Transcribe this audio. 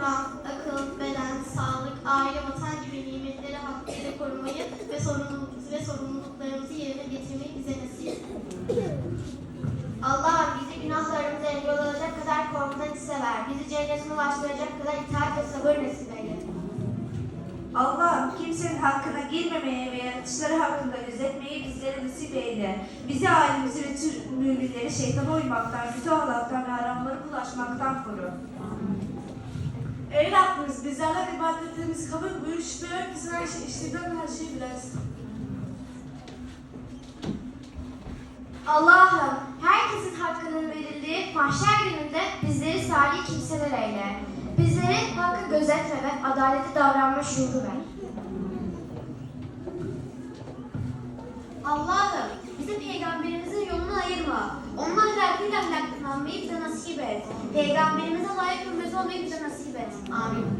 Kur'an, akıl, beden, sağlık, aile, vatan gibi nimetleri hakkıyla korumayı ve, sorumluluk, ve sorumluluklarımızı yerine getirmeyi bize nasip. Allah'ım bizi günahlarımıza engel olacak kadar korkudan ise ver. Bizi cennetine ulaştıracak kadar itaat ve sabır nasip eyle. Allah'ım kimsenin hakkına girmemeye ve yaratışları hakkında gözetmeyi bizlere nasip eyle. Bizi ailemizi ve tüm müminleri şeytana uymaktan, kötü ahlaktan ve haramlara bulaşmaktan koru. Ey Rabbimiz bizlerden ibadetlerimizi kabul buyur. Şüphe yok ki her şey, işleden her şeyi bilersin. Allah'ım herkesin hakkının verildiği mahşer gününde bizleri salih kimseler eyle. Bizleri hakkı gözetle ve adalete davranma şuuru ver. Allah'ım bizi peygamberimizin yolunu ayırma. Onun ahlakıyla ahlaklanmayı bize nasip et. Peygamberimize layık Um,